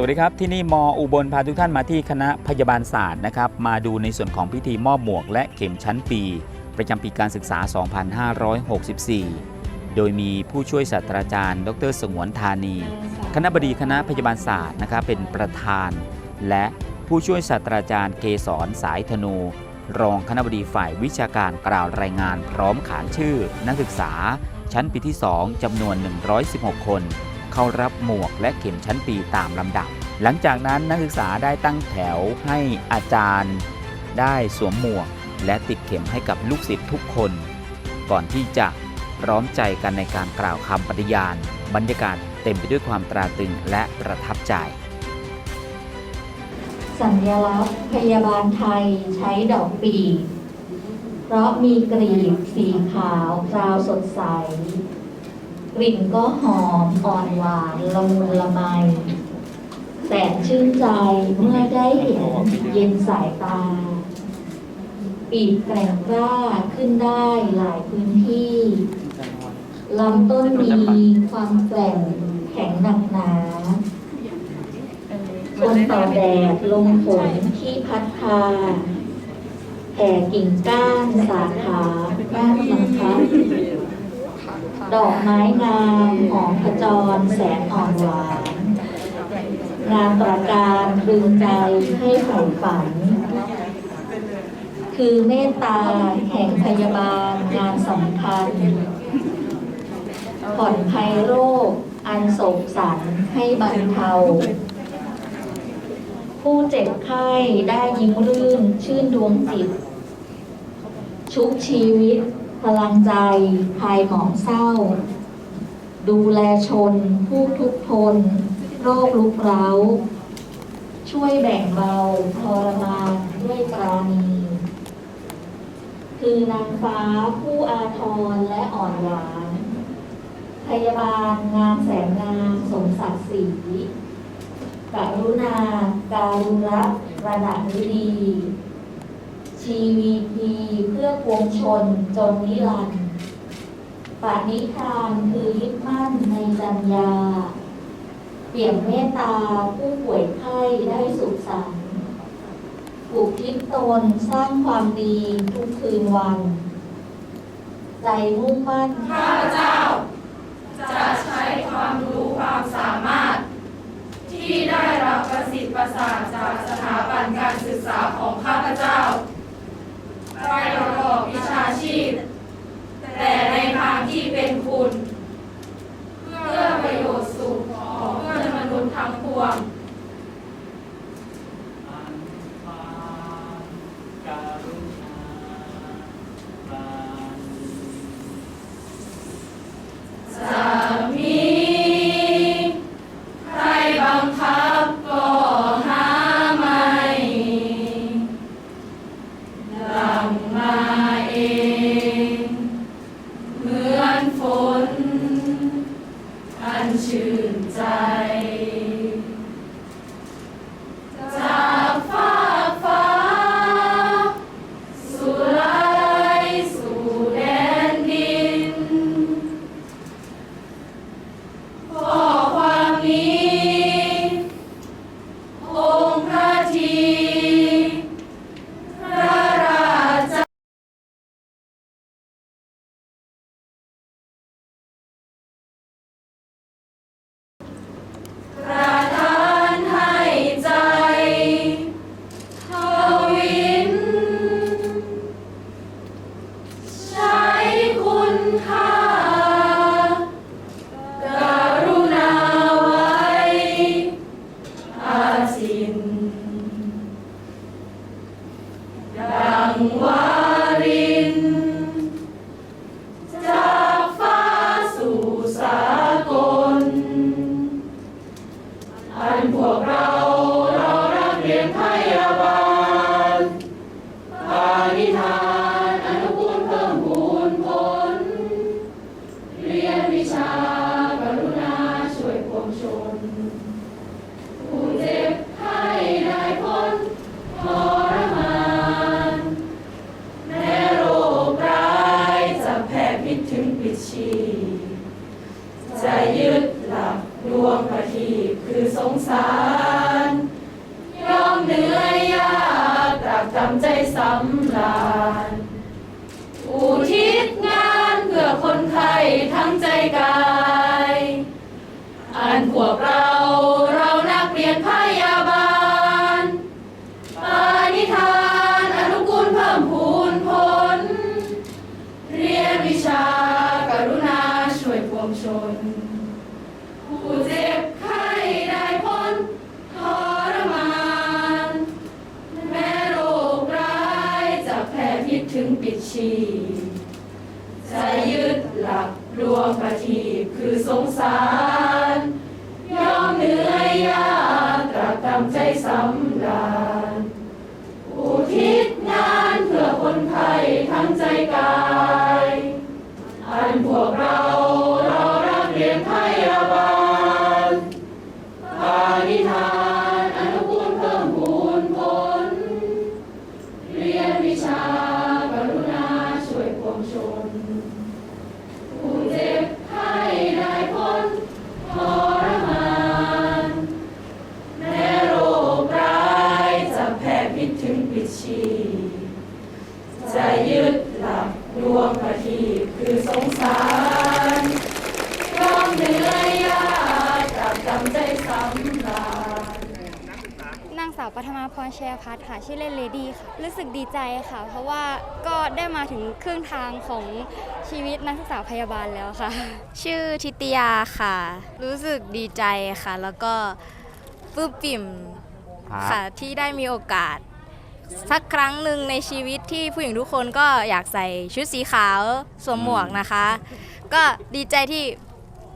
สวัสดีครับ ที่นี่มออุบลพาทุกท่านมาที่คณะพยาบาลศาสตร์นะครับ มาดูในส่วนของพิธีมอบหมวกและเข็มชั้นปี ประจำปีการศึกษา 2564 โดยมีผู้ช่วยศาสตราจารย์ ดรสงวนธานี คณะบดีคณะพยาบาลศาสตร์นะครับเป็นประธาน และผู้ช่วยศาสตราจารย์เกษรสายธนู รองคณะบดีฝ่ายวิชาการกล่าวรายงานพร้อมขานชื่อ นักศึกษา ชั้นปีที่ 2จำนวน 116 คน เข้ารับหมวกและเข็มชั้นปีตามลำดับ หลังจากนั้นนักศึกษาได้ตั้งแถวให้อาจารย์ ได้สวมหมวก และติดเข็มให้กับลูกศิษย์ทุกคน ก่อนที่จะพร้อมใจกันในการกล่าวคำปฏิญาณ บรรยากาศเต็มไปด้วยความตราตรึงและประทับใจ สัญลักษณ์พยาบาลไทยใช้ดอกปีเพราะมีกลีบสีขาวราวสดใส กลิ่นก็หอมอ่อนหวานละมุนละไม แสนชื่นใจเมื่อได้เห็นเย็นสายตา ปีบแกร่งกล้าขึ้นได้หลายพื้นที่ลำต้นมีความแกร่งแข็งหนักหนาทนต่อแดดลมฝนที่พัดพาแผ่กิ่งก้านสาขาก้านสังคับ ดอกไม้งามหอมขจรแสนอ่อนหวานงามประการดึงใจให้ใฝ่ฝัน คือเมตตาแห่งพยาบาลงานสำคัญ ผ่อนภัยโรค อันโศกสันให้บรรเทา ผู้เจ็บไข้ได้ยิ้มรื่นชื่นดวงจิต ชุบชีวิต พลังใจภายหมองเศร้า ดูแลชน ผู้ทุกทน โรคลุกเร้าช่วยแบ่งเบาทรมานด้วยปราณี คือนางฟ้าผู้อาทรและอ่อนหวาน พยาบาลงามแสนงามสมศักดิ์ศรีกรุณาการุณรักระดับนิดี ชีวีพีเพื่อปวงชนจนนิรันดร์ปานิธานคือยึดมั่นในจัญญา เปี่ยมเมตตาผู้ป่วยไข้ได้สุขสันต์อุทิศตนสร้างความดีทุกคืนวัน ใจมุ่งมั่นข้าพเจ้า อุทิศงานเพื่อคนไทยทั้งใจกาย อันพวกเรา ปัทมาพรแชร์พัฒน์ค่ะชื่อเล่นเลดี้ค่ะ รู้สึกดีใจค่ะ เพราะว่าก็ได้มาถึงครึ่งทางของชีวิตนักศึกษาพยาบาลแล้วค่ะ ชื่อทิตยาค่ะ รู้สึกดีใจค่ะ แล้วก็ปลื้มปิ่มครับค่ะที่ได้มีโอกาส สักครั้งหนึ่งในชีวิตที่ผู้หญิงทุกคนก็อยากใส่ชุดสีขาวสวมหมวกนะคะ ก็ดีใจที่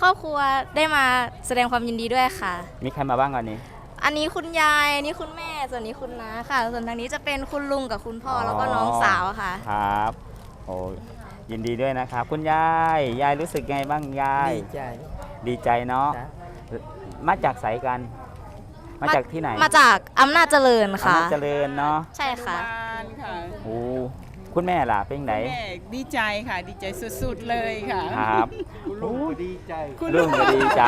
ครอบครัวได้มาแสดงความยินดีด้วยค่ะ มีใครมาบ้างวันนี้ อันนี้คุณยายอันนี้คุณแม่ส่วนนี้คุณน้าค่ะ ส่วนทางนี้จะเป็นคุณลุงกับคุณพ่อออแล้วก็น้องสาวค่ะ ครับโอ้ยินดีด้วยนะครับ คุณยายยายรู้สึกไงบ้างยายดีใจดีใจเนาะนะมาจากไสกันมา จากที่ไหนมาจากอำนาจเจริญค่ะ อำนาจเจริญเนาะใช่ค่ะ บ้านค่ะ โอ้ คุณแม่ล่ะเป็นไหนแม่ดีใจค่ะดีใจสุดๆเลยค่ะ ครับลูกดีใจคุณเรื่องก็ดีใจ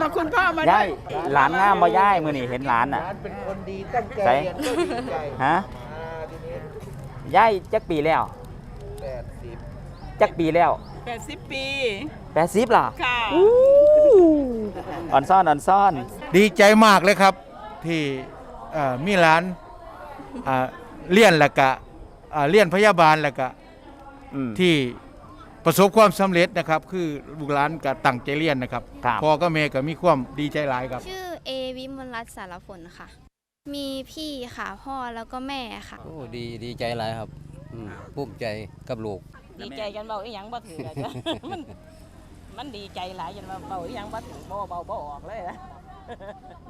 มาคุณพ่อมาด้ย่าวยยหลานงามบ่ย่ายมือนี่เห็นหลานอะ ร้านเป็นคนดีตั้งใจใส่ เรียนก็ดีใจฮะอ่าทีนี้ย่ายจักปีแล้ว แปดสิบจักปีแล้ว80ปีแปดสิบล่ะค่ะอ่อนซ่อนอ่อนซ่อน ดีใจมากเลยครับที่เอ่อมีร้านอ่าเลี้ยนแล้วก็ อ่าเลี้ยนพยาบาลแล้วก็อืม ที่ประสบความสำเร็จนะครับ คือลูกหลานก็ตั้งใจเรียนนะครับครับ พ่อก็แม่ก็มีความดีใจหลายครับ ชื่อเอวิมลรัตน์สารผลค่ะ มีพี่ค่ะพ่อแล้วก็แม่ค่ะ โอ้ดีดีใจหลายครับอืมภูมิใจกับลูก ดีใจกันเบาอีหยังบ่ถืออะจ้ะ มันมันดีใจหลายจนว่าเบาอีหยังบ่ถือบ่เบาบ่ออกเลยนะ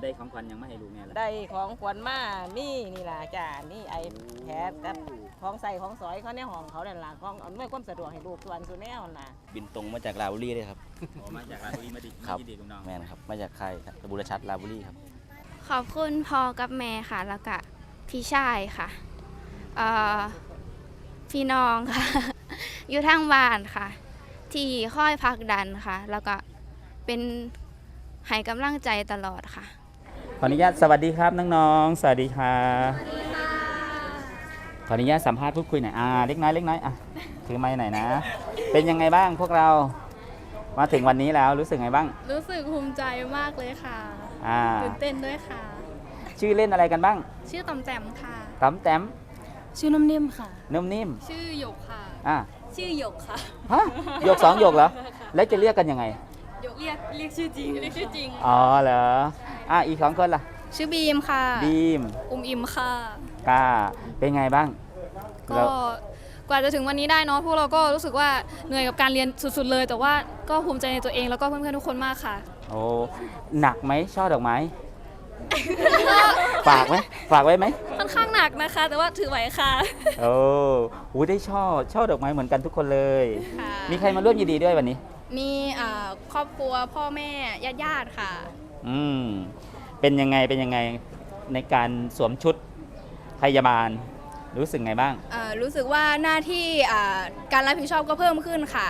ได้ของขวัญยังไม่ให้ลูกแม่ละได้ของขวัญมามีนี่ล่ะจ้านี่ไอแพดกับของใส่ของสอยเขาในห้องเขานั่นล่ะของอำนวยความสะดวกให้ลูกส่วนสุแนวนั่นล่ะ บินตรงมาจากลาบุรีเลยครับออกมาจากราชบุรีมาดิครับยินดีกับน้องแม่นครับ มาจากค่ายบุรชัดลาบุรีครับ ขอบคุณพ่อกับแม่ค่ะ แล้วก็พี่ชายค่ะเอ่อพี่น้องค่ะ อยู่ทางบ้านค่ะ ที่คอยพักดันค่ะ แล้วก็เป็นให้กำลังใจตลอดค่ะข ออนุญาตสวัสดีครับน้องๆ สวัสดีค่ะขออนุญาตสัมภาษณ์พูดคุยหน่อยอ่าเล็กน้อยเล็กน้อยอะถือไม้หน่อยนะ เป็นยังไงบ้างพวกเรามาถึงวันนี้แล้วรู้สึกไงบ้าง รู้สึกภูมิใจมากเลยค่ะอ่าตื่นเต้นด้วยค่ะ ชื่อเล่นอะไรกันบ้าง ชื่อตอมแจมค่ะต๋อมแต้มชื่อน้ำนิ่มค่ะนุ่มนิ่ม ชื่อหยกค่ะอะชื่อหยกค่ะฮะหยกสองหยกเหรอแล้วจะเรียกกันยังไงหยกเรียกเรียกชื่อจริงเรียกชื่อจริงอ๋อเหรอ อะอีกสองคนล่ะชื่อบีมค่ะ บีมอุมอิมค่ะกล้าเป็นไงบ้างก็แล้วกว่าจะถึงวันนี้ได้เนาะพวกเราก็รู้สึกว่าเหนื่อยกับการเรียนสุดๆเลย แต่ว่าก็ภูมิใจในตัวเองแล้วก็เพื่อนๆทุกคนมากค่ะ โอ้หนักไหมช่อดอกไม้ ฝากไหมฝากไว้ไหมค่อนข้างหนักนะคะ แต่ว่าถือไหวค่ะ โอ้โหได้ช่อช่อดอกไม้เหมือนกันทุกคนเลยค่ะมีใครมาร่วมยินดีด้วยวันนี้ มีอ่าครอบครัวพ่อแม่ญาติญาติๆค่ะ อืมเป็นยังไงเป็นยังไงในการสวมชุดพยาบาลรู้สึกไงบ้างอ่ารู้สึกว่าหน้าที่อ่าการรับผิดชอบก็เพิ่มขึ้นค่ะ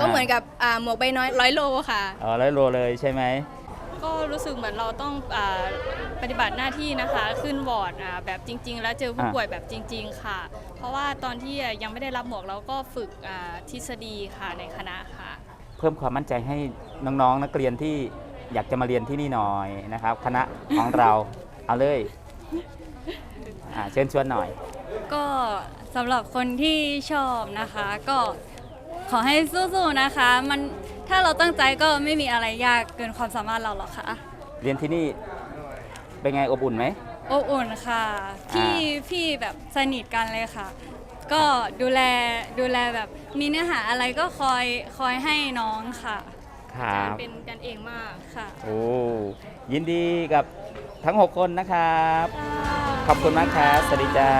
ก็เหมือนกับอ่าหมวกใบน้อยร้อยโลค่ะ อ๋อร้อยโลเลยใช่ไหม ก็รู้สึกเหมือนเราต้องอาปฏิบัติหน้าที่นะคะ ขึ้นวอร์ดอ่าแบบจริง ๆ แล้วเจอผู้อะป่วยแบบจริง ๆ ค่ะ เพราะว่าตอนที่ยังไม่ได้รับหมวกเราก็ฝึกอ่าทฤษฎีค่ะในคณะค่ะ เพิ่มความมั่นใจให้น้องๆ นักเรียนที่ อยากจะมาเรียนที่นี่หน่อยนะครับ คณะของเรา เอาเลยอ่าเชิญชวนหน่อย ก็สำหรับคนที่ชอบนะคะ ก็ขอให้สู้ๆนะคะ มันถ้าเราตั้งใจก็ไม่มีอะไรยากเกินความสามารถเราหรอกค่ะ เรียนที่นี่เป็นไงอบอุ่นไหม อบอุ่นค่ะ พี่อ่พี่แบบสนิทกันเลยค่ะ ก็ดูแลดูแลแบบมีเนื้อหาอะไรก็คอยคอยให้น้องค่ะ ครับเป็นกันเองมากค่ะ โอ้ยินดีกับทั้ง 6 คนนะครับ ขอบคุณมากครับ สวัสดีจ้า